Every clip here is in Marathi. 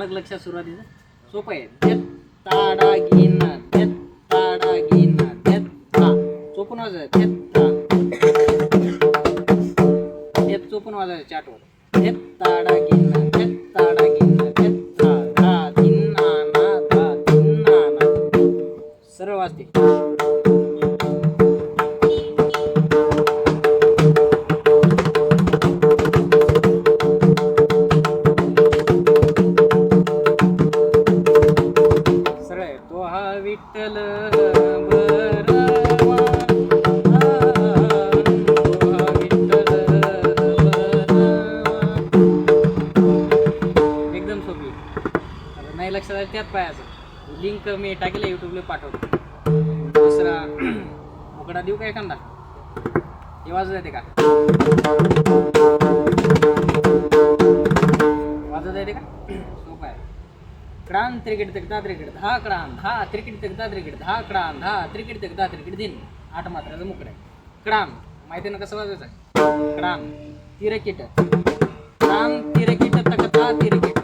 अलग लक्षात सुरुवातीचं. सोपं आहे. देत ताडा गिन देत ताडा गिन देत ता. चोपून वाजायचं. देत ता. देत चोपून वाजायचं चाटवर. देत ताडा गिन देत ताडा गिन देत ता. धा धिन्ना ना धा धिन्ना ना. सरळ वाजते. विठ्ठल एकदम सोपी आता नाही लक्षात आलं त्यात पाहायचं लिंक मी टाकेल युट्यूबला पाठवतो. दुसरा उकडा देऊ का एखादा? हे वाजत येते का? क्रांत त्रिकेट तक दा त्रिकेट दहा क्रांत दहा त्रिकेट तक दा त्रिकेट दहा क्रांत दहा त्रिकेट तक दा दिन. आठ मात्राचं मुकड आहे. क्राम माहिती ना कसं वाजायचं क्राम तिरकिट. क्राम तिरकिट तक दा तिरकिट.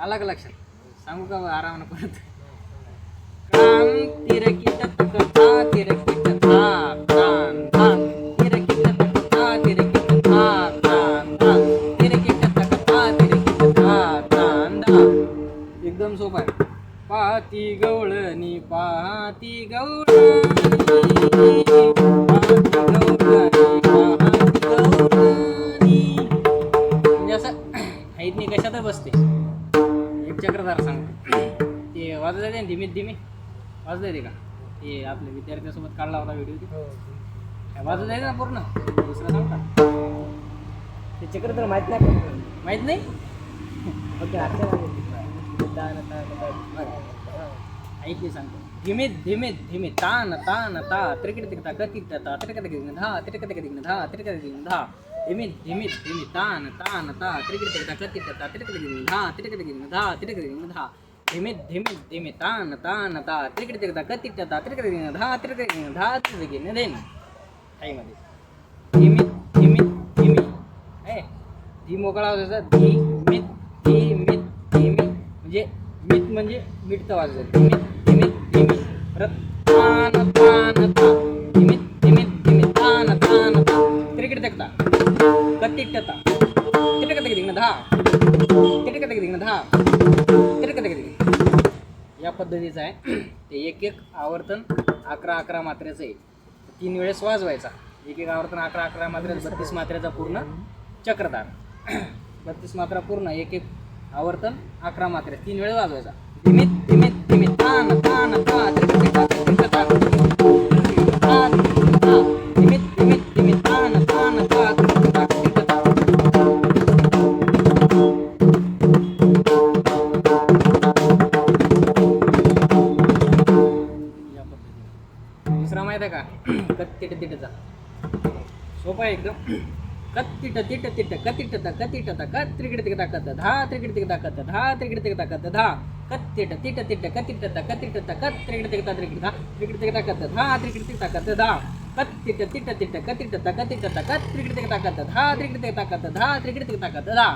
आला का लक्षात सांगू का आराम परत कान तिरकिट तकता तिरकिट था कान धान तिरकिट तकता तिरकिट था कान धान तिरकिट तकता तिरकिट था कान धान एकदम सोपं आहे पाती गवळणी पाती गवळणी पाती गवळणी वाजत येते ना धीमे धीमे? वाजत येते का? ते आपल्या विद्यार्थ्यासोबत काढला होता व्हिडिओ ते. काय वाजत येते ना पूर्ण? दुसरा सांग का ते चक्र तर माहीत नाही. पण माहीत नाही? ओके ऐक मी सांगतो धीमे धीमे धीमे. तान तान ता. त्रिकट तिकता गतिक ता त्रिकट दिग्न धा. त्रिकट दिग्न धा. त्रिकट दिग्न धा. धीमे धीमे धीमे. तान तान ता. त्रिकट तिकता गतिक ता त्रिकट दिग्न धा. त्रिकट दिग्न धा. त्रिकट दिग्न धा. धीमे धीमे धीमे तान तान ता त्रिकट तिकता गतिक ता त्रिकट धा त्रिकट दिग्न धा त्रिकट दिग्न देन मध्ये धीमे धीमे धीमे आहे धी मोकळा होता धीमित धीमित धीमित म्हणजे मित म्हणजे मिटतं वाजत धीमित धीमित धीमित परत तान तान ता धीमित धीमित धीमित तान तान ता तिरकिट तकता कत्तिटता तिरकत दिग्न धा तिरकत दिग्न धा तिरकत दिग्न या पद्धतीचं आहे. ते एक एक आवर्तन अकरा अकरा मात्रेचं आहे. तीन वेळेस वाजवायचा. एक एक आवर्तन अकरा अकरा मात्रेचा बत्तीस मात्रेचा पूर्ण चक्रधार. बत्तीस मात्रा पूर्ण एक एक आवर्तन अकरा मात्रे तीन वेळेस वाजवायचा. धीमित धीमित धीमित. तान तान ता दुसरा माहीत आहे का कत्तीट तिटचा सोपा आहे एकदम कत्तीट तिट तिट कतिटत कतिटत कतिट कत तिक ताकत धा त्रिकड तिक ताकत धा त्रिकड तिक ताकत धा कत्तीट तिट तिट कतिटत कतिटत कतिट कत त्रिकिट तिक ता धा त्रिकड तिक ताकत धा त्रिकड तिक ताकत धा कत्तीट तिट तिट कतिटत कतिटत कतिट कत त्रिकिट तिक ताकत धा त्रिकड तिक ताकत धा त्रिकड तिक ताकत धा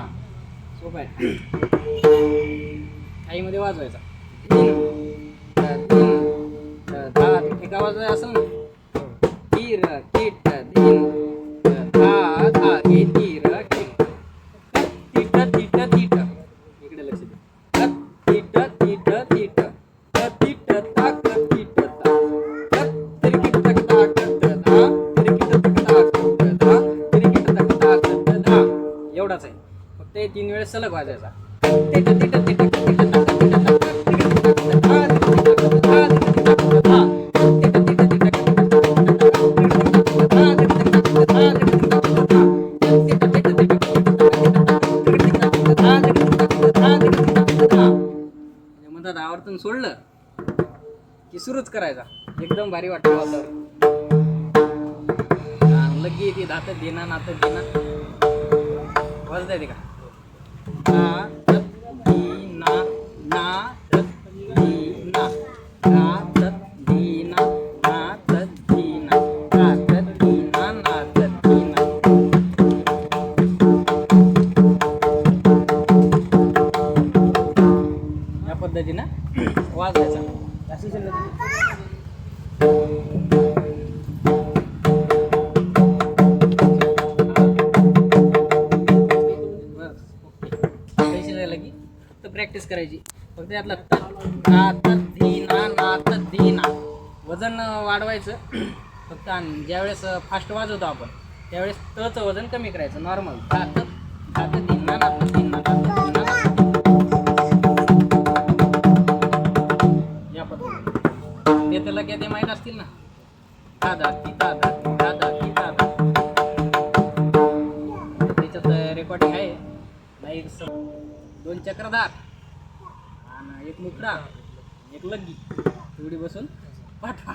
सोपा आहे थाईमध्ये वाजवायचा एक आवाज असेल ना तीर किट धीम धा धा तीर किट तीट तीट तीट इकडे लक्ष द्या ताक तिट ता तिरकिट तक धा तिरकिट तक ताकत धा तिरकिट तक धा एवढाच आहे फक्त हे तीन वेळेस सलग वाजायचा तिट तिट तिट ताक म्हणजे म्हणतात आवर्तन सोडलं की सुरूच करायचा. एकदम भारी वाटतं वातावरण. लगी येते दात देना नातं देना वाजता येते का? हा. प्रॅक्टिस करायची. फक्त यातलं त ना त धी ना ना त वजन वाढवायचं. फक्त आणि ज्यावेळेस फास्ट वाजवतो आपण त्यावेळेस तचं वजन कमी करायचं नॉर्मल ता त ता ना ना त धी ना या पद्धतीने. ते त्याला काय ते माहीत असतील ना. दादा ती दादा ती दादा ती दादा त्याच्यात रेकॉर्डिंग आहे. नाही दोन चक्रधार एक मुकडा एक लग्गी एवढी बसून पाठवा.